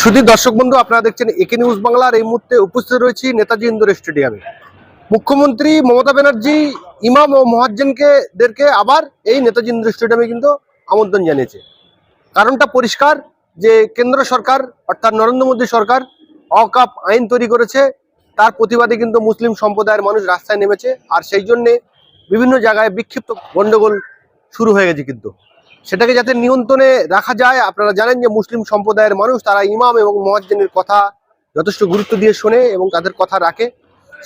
সুধী দর্শক বন্ধু, আপনারা দেখছেন একে নিউজ বাংলার। এই মুহূর্তে উপস্থিত রয়েছি নেতাজি ইন্দোর স্টেডিয়ামে। মুখ্যমন্ত্রী মমতা ব্যানার্জি, ইমাম ও মহাজ্জেনকে দেরকে আবার এই নেতাজি ইন্দোর স্টেডিয়ামে কিন্তু আমন্ত্রণ জানিয়েছে। কারণটা পরিষ্কার যে কেন্দ্র সরকার, অর্থাৎ নরেন্দ্র মোদী সরকার, অকাপ আইন তৈরি করেছে। তার প্রতিবাদে কিন্তু মুসলিম সম্প্রদায়ের মানুষ রাস্তায় নেমেছে। আর সেই জন্যে বিভিন্ন জায়গায় বিক্ষিপ্ত গন্ডগোল শুরু হয়ে গেছে কিন্তু। সেটাকে যাতে নিয়ন্ত্রণে রাখা যায় আপনারা জানেন যে মুসলিম সম্প্রদায়ের মানুষ তারা ইমাম এবং মহাজ্জেনের কথা যথেষ্ট গুরুত্ব দিয়ে শোনে এবং তাদের কথা রাখে।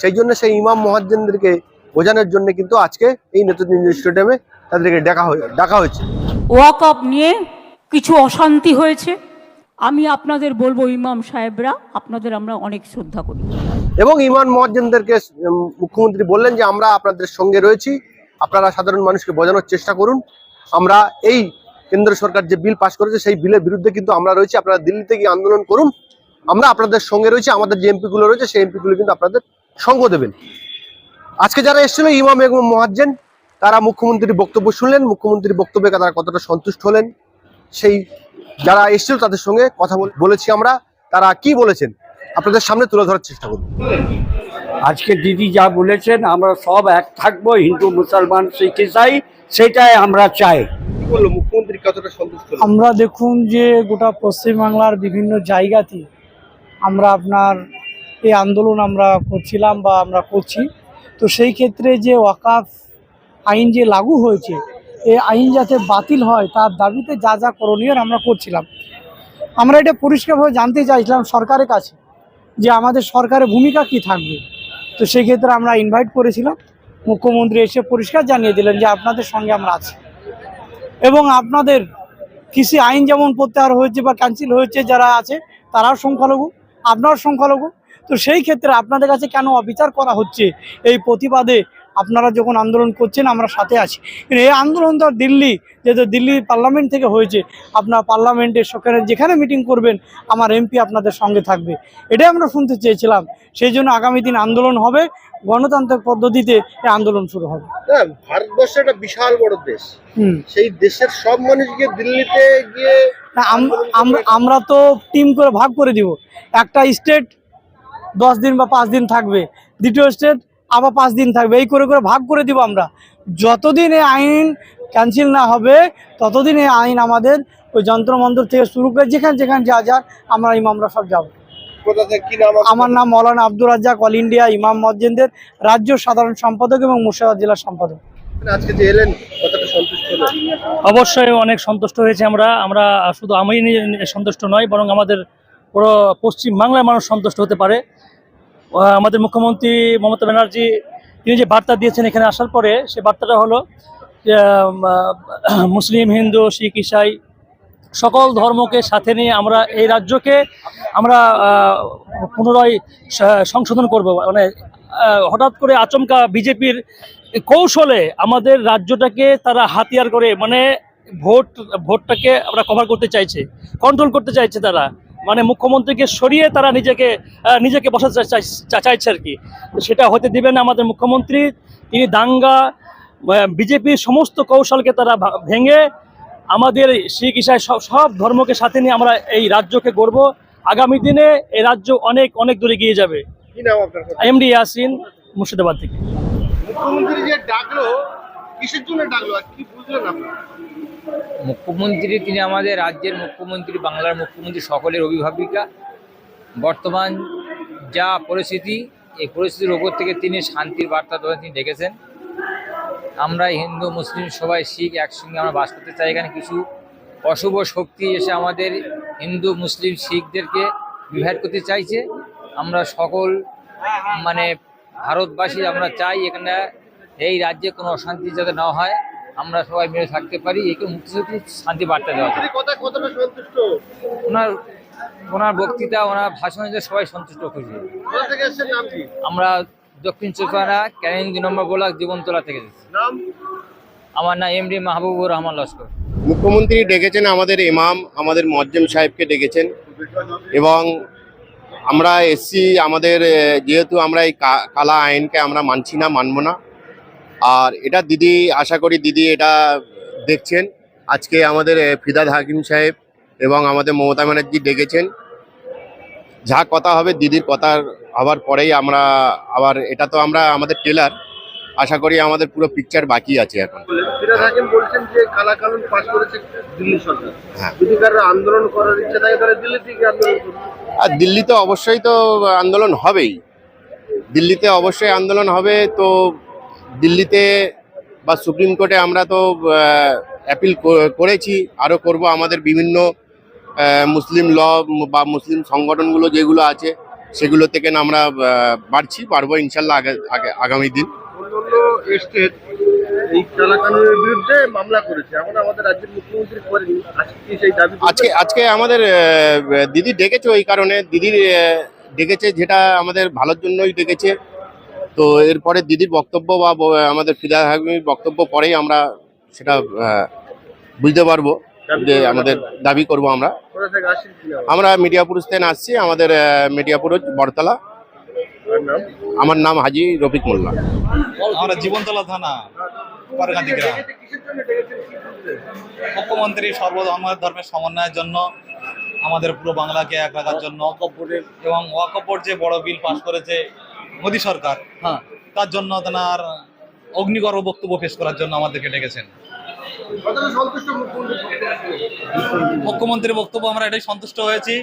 সেই জন্য সেই ইমাম মহাজ্জেনদেরকে বোঝানোর জন্য কিন্তু আজকে এই নেতাজি স্টেডিয়ামে তাদেরকে ডাকা হয়ে ডাকা হয়েছে। ওয়াক আপ নিয়ে কিছু অশান্তি হয়েছে। আমি আপনাদের বলব ইমাম সাহেবরা আপনাদের আমরা অনেক শ্রদ্ধা করি। এবং ইমান মহাজ্জেনদেরকে মুখ্যমন্ত্রী বললেন যে আমরা আপনাদের সঙ্গে রয়েছি। আপনারা সাধারণ মানুষকে বোঝানোর চেষ্টা করুন। আমরা এই কেন্দ্র সরকার যে বিল পাশ করেছে, সেই বিলের বিরুদ্ধে কিন্তু আমরা রয়েছি। আপনারা দিল্লিতে গিয়ে আন্দোলন করুন। আমরা আপনাদের সঙ্গে রয়েছি, আমাদের যে এমপি গুলো রয়েছে, সেই এমপি গুলো কিন্তু আপনাদের সঙ্গ দেবেন। আজকে যারা এসেছিল, ইমাম এবং মহাজ্জেন, তারা মুখ্যমন্ত্রীর বক্তব্য শুনলেন। মুখ্যমন্ত্রীর বক্তব্যে তারা কতটা সন্তুষ্ট হলেন, সেই যারা এসেছিল তাদের সঙ্গে কথা বলেছি আমরা। তারা কি বলেছেন? আপনাদের সামনে তুলে ধরার চেষ্টা করুন। আজকে দিদি যা বলেছেন আমরা সব এক থাকব হিন্দু মুসলমান শিখ ইসাই সেটাই আমরা চাই। মুখ্যমন্ত্রী কতটা সন্তুষ্ট আমরা দেখুন যে গোটা পশ্চিমবাংলার বিভিন্ন জায়গাতে আমরা আপনার এই আন্দোলন আমরা করছিলাম বা আমরা করছি। তো সেই ক্ষেত্রে যে ওয়াকাফ আইন যে লাগু হয়েছে এই আইন যাতে বাতিল হয় তার দাবিতে যা যা করণীয় আমরা করছিলাম। আমরা এটা পরিষ্কারভাবে জানতে চাইছিলাম সরকারের কাছে যে আমাদের সরকারের ভূমিকা কি থাকবে। তো সেই ক্ষেত্রে আমরা ইনভাইট করেছিলাম। মুখ্যমন্ত্রী এসে পরিষ্কার জানিয়ে দিলেন যে আপনাদের সঙ্গে আমরা আছি। এবং আপনাদের কৃষি আইন যেমন প্রত্যাহার হয়েছে বা ক্যান্সেল হয়েছে যারা আছে, তারাও সংখ্যালঘু আপনার সংখ্যালঘু। তো সেই ক্ষেত্রে আপনাদের কাছে কেন অবিচার করা হচ্ছে? এই প্রতিবাদে আপনারা যখন আন্দোলন করছেন আমরা সাথে আছি। কিন্তু এই আন্দোলন তো দিল্লি যেহেতু দিল্লি পার্লামেন্ট থেকে হয়েছে আপনার পার্লামেন্টের সেখানে যেখানে মিটিং করবেন আমার এমপি আপনাদের সঙ্গে থাকবে। এটাই আমরা শুনতে চেয়েছিলাম। সেই জন্য আগামী দিন আন্দোলন হবে গণতান্ত্রিক পদ্ধতিতে এই আন্দোলন শুরু হবে। ভারতবর্ষ একটা বিশাল বড় দেশ। হুম। সেই দেশের সব মানুষকে দিল্লিতে গিয়ে আমরা তো টিম করে ভাগ করে দিব। একটা স্টেট দশ দিন বা পাঁচ দিন থাকবে। দ্বিতীয় স্টেট আবার পাঁচ দিন থাকবে। এই করে করে ভাগ করে দিব আমরা। যতদিন এই আইন ক্যান্সেল না হবে ততদিন এই আইন আমাদের ওই যন্ত্রমন্ত্র থেকে শুরু করে যেখানে যেখানে যা যার আমরা ইমামরা সব যাব? আমার নাম মৌলানা আব্দুর রাজ্জাক অল ইন্ডিয়া ইমাম মসজিদের রাজ্য সাধারণ সম্পাদক এবং মুর্শিদাবাদ জেলার সম্পাদক। আজকে যে এলেন কতটা সন্তুষ্ট হলেন? অবশ্যই অনেক সন্তুষ্ট হয়েছে আমরা। আমরা শুধু আমি সন্তুষ্ট নয় বরং আমাদের পুরো পশ্চিম বাংলার মানুষ সন্তুষ্ট হতে পারে। আমাদের মুখ্যমন্ত্রী মমতা ব্যানার্জি, তিনি যে বার্তা দিয়েছেন এখানে আসার পরে, সে বার্তাটা হলো মুসলিম, হিন্দু, শিখ, ইসাই, সকল ধর্মকে সাথে নিয়ে আমরা এই রাজ্যকে আমরা পুনরায় সংশোধন করব। মানে হঠাৎ করে আচমকা বিজেপির কৌশলে আমাদের রাজ্যটাকে তারা হাতিয়ার করে মানে ভোট, ভোটটাকে আমরা কভার করতে চাইছে কন্ট্রোল করতে চাইছে তারা। মানে মুখ্যমন্ত্রীকে সরিয়ে তারা নিজেকে নিজেকে বসাতে চাই- চাই- চাইছে আর কি। সেটা হতে দিবে না আমাদের মুখ্যমন্ত্রী। তিনি দাঙ্গা বিজেপির সমস্ত কৌশলকে তারা ভেঙে আমাদের শিখ ইসাই সব সব ধর্মকে সাথে নিয়ে আমরা এই রাজ্যকে গড়ব। আগামী দিনে এই রাজ্য অনেক অনেক দূরে গিয়ে যাবে। আপনার এমডি ইয়াসিন মুর্শিদাবাদ থেকে। মুখ্যমন্ত্রী যে ডাকলো কিসের জন্য ডাকলো আর কি বুঝলেন আপনারা মুখ্যমন্ত্রী তিনি আমাদের রাজ্যের মুখ্যমন্ত্রী, বাংলার মুখ্যমন্ত্রী, সকলের অভিভাবিকা। বর্তমান যা পরিস্থিতি, এই পরিস্থিতির ওপর থেকে তিনি শান্তির বার্তা দেওয়া তিনি ডেকেছেন আমরা হিন্দু, মুসলিম সবাই শিখ একসঙ্গে আমরা বাস করতে চাই এখানে কিছু অশুভ শক্তি এসে আমাদের হিন্দু, মুসলিম শিখদেরকে বিভেদ করতে চাইছে। আমরা সকল মানে ভারতবাসী আমরা চাই এখানে এই রাজ্যে কোনো অশান্তি যাতে না হয়। আমরা সবাই মিলে থাকতে পারি একে মুখ্যমন্ত্রী শান্তি বার্তা দেওয়া যায়। ওনার ওনার বক্তৃতা ওনার ভাষণে সবাই সন্তুষ্ট খুশি। কোথা থেকে এসেছেন? নাম কি? আমরা দক্ষিণ চৌপাড়া ক্যানিং দুই নম্বর ব্লক জীবনতলা থেকে আমার নাম এমডি মাহবুবুর রহমান লস্কর। মুখ্যমন্ত্রী ডেকেছেন আমাদের ইমাম আমাদের মজ্জেম সাহেবকে ডেকেছেন। এবং আমরা এসছি আমাদের যেহেতু আমরা এই কা- কালা আইনকে আমরা মানছি না মানব না আর এটা দিদি আশা করি দিদি এটা দেখছেন। আজকে আমাদের ফিদাদ হাকিম সাহেব এবং আমাদের মমতা ব্যানার্জি ডেকেছেন। যা কথা হবে দিদির কথার হওয়ার পরেই আমরা আবার এটা তো আমরা আমাদের টেলার আশা করি আমাদের পুরো পিকচার বাকি আছে এখন। ফিরাজ হাকিম বলছেন যে কালা পাস করেছে দিল্লি সরকার। হ্যাঁ। যদি কারও আন্দোলন করার ইচ্ছা থাকে তাহলে দিল্লি থেকে আন্দোলন করবে আর দিল্লিতে অবশ্যই তো আন্দোলন হবেই। দিল্লিতে অবশ্যই আন্দোলন হবে তো দিল্লিতে বা সুপ্রিম কোর্টে আমরা তো অ্যাপিল করেছি আরও করব। আমাদের বিভিন্ন মুসলিম ল বা মুসলিম সংগঠনগুলো যেগুলো আছে সেগুলো থেকে আমরা বাড়ছি পারব ইনশাল্লাহ আগে আগে আগামী দিন? আজকে আজকে আমাদের দিদি ডেকেছে ওই কারণে। দিদির ডেকেছে যেটা আমাদের ভালোর জন্যই ডেকেছে। তো এরপরে দিদির বক্তব্য বা আমাদের ফিদা হাকিমের বক্তব্য পরেই আমরা সেটা বুঝতে পারব যে আমাদের দাবি করব আমরা। আমরা মিডিয়াপুর থেকে আসছি আমাদের মিডিয়াপুর বড়তলা। আমার নাম হাজি রফিক মোল্লা। আমরা জীবনতলা থানা? মুখ্যমন্ত্রী সর্বধর্ম ধর্মের সমন্বয়ের জন্য আমাদের পুরো বাংলাকে এক রাখার জন্য। এবং ওয়াকফ যে বড় বিল পাশ করেছে মোদী সরকার হ্যাঁ। তার জন্য তেনার অগ্নিগর্ভ বক্তব্য পেশ করার জন্য আমাদেরকে ডেকেছেন। কতটা সন্তুষ্ট মুখ্যমন্ত্রী মুখ্যমন্ত্রীর বক্তব্য আমরা এটাই সন্তুষ্ট হয়েছি।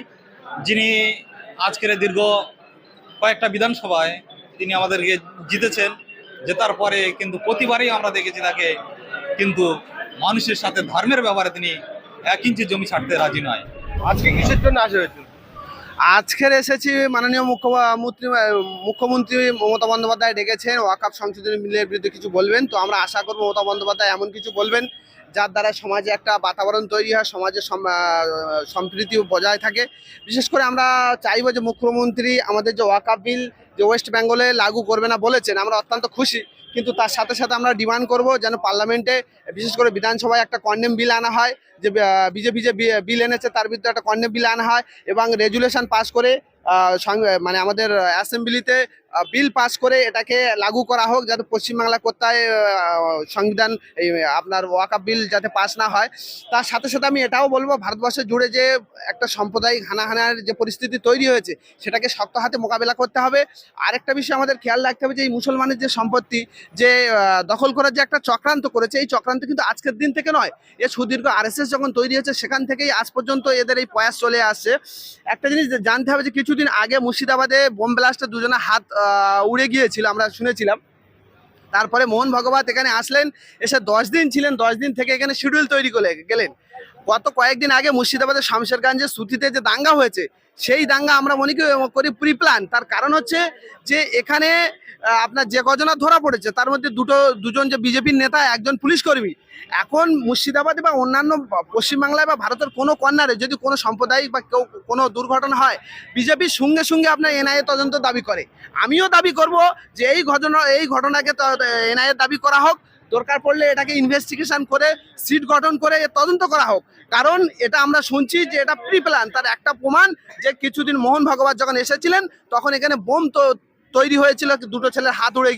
যিনি আজকের দীর্ঘ কয়েকটা বিধানসভায় তিনি আমাদেরকে জিতেছেন জেতার পরে কিন্তু প্রতিবারই আমরা দেখেছি তাকে কিন্তু মানুষের সাথে ধর্মের ব্যাপারে তিনি এক ইঞ্চি জমি ছাড়তে রাজি নয়। আজকে কিসের জন্য আসা হয়েছিল? আজকের এসেছি মাননীয় মুখ্যমন্ত্রী মুখ্যমন্ত্রী মমতা বন্দ্যোপাধ্যায় ডেকেছেন ওয়াকাপ সংশোধনী বিলের বিরুদ্ধে কিছু বলবেন। তো আমরা আশা করব মমতা বন্দ্যোপাধ্যায় এমন কিছু বলবেন যার দ্বারা সমাজে একটা বাতাবরণ তৈরি হয়, সমাজে সম- সম্প্রীতি বজায় থাকে। বিশেষ করে আমরা চাইব যে মুখ্যমন্ত্রী আমাদের যে ওয়াকাপ বিল যে ওয়েস্ট বেঙ্গলে লাগু করবে না বলেছেন, আমরা অত্যন্ত খুশি। কিন্তু তার সাথে সাথে আমরা ডিমান্ড করব যেন পার্লামেন্টে বিশেষ করে বিধানসভায় একটা কন্ডেম বিল আনা হয়, যে বিজেপি যে বিল এনেছে তার বিরুদ্ধে একটা কন্ডেম বিল আনা হয় এবং রেজুলেশন পাস করে মানে আমাদের অ্যাসেম্বলিতে বিল পাস করে এটাকে লাগু করা হোক যাতে পশ্চিমবাংলা কোথায় সংবিধান, এই, আপনার ওয়াকাপ বিল যাতে পাস না হয়। তার সাথে সাথে আমি এটাও বলব, ভারতবর্ষে জুড়ে যে একটা সাম্প্রদায়িক হানাহানার যে পরিস্থিতি তৈরি হয়েছে, সেটাকে শক্ত হাতে মোকাবেলা করতে হবে। আরেকটা বিষয় আমাদের খেয়াল রাখতে হবে যে, এই মুসলমানের যে সম্পত্তি, যে দখল করার যে একটা চক্রান্ত করেছে, এই চক্রান্ত কিন্তু আজকের দিন থেকে নয়। এ সুদীর্ঘ আরএসএস যখন তৈরি হয়েছে, সেখান থেকেই আজ পর্যন্ত এদের এই প্রয়াস চলে আসছে। একটা জিনিস জানতে হবে যে কিছুদিন আগে মুর্শিদাবাদে বোম ব্লাস্টে দুজনে হাত উড়ে গিয়েছিল, আমরা শুনেছিলাম। তারপরে মোহন ভগবত এখানে আসলেন, এসে দশ দিন ছিলেন, দশ দিন থেকে এখানে শিডিউল তৈরি করে গেলেন। গত কয়েকদিন আগে মুর্শিদাবাদের শামশেরগঞ্জের সুতিতে যে দাঙ্গা হয়েছে সেই দাঙ্গা আমরা মনে করি- করি প্রি প্ল্যান তার কারণ হচ্ছে যে এখানে আপনার যে কজনা ধরা পড়েছে, তার মধ্যে দুটো, দুজন যে বিজেপির নেতা, একজন পুলিশ কর্মী। এখন মুর্শিদাবাদে বা অন্যান্য পশ্চিমবাংলায় বা ভারতের কোনো কর্নারে যদি কোনো সাম্প্রদায়িক বা কেউ কোনো দুর্ঘটনা হয় বিজেপির সঙ্গে সঙ্গে আপনার এনআইএ তদন্ত দাবি করে। আমিও দাবি করব যে এই ঘটনা, এই ঘটনাকে এনআইএ দাবি করা হোক দরকার পড়লে এটাকে ইনভেস্টিগেশন করে সিট গঠন করে তদন্ত করা হোক। কারণ এটা আমরা শুনছি যে এটা প্রি প্ল্যান তার একটা প্রমাণ যে কিছুদিন মোহন ভগবত যখন এসেছিলেন, তখন এখানে বোম তো তৈরি হয়েছিল, দুটো ছেলের হাত উড়ে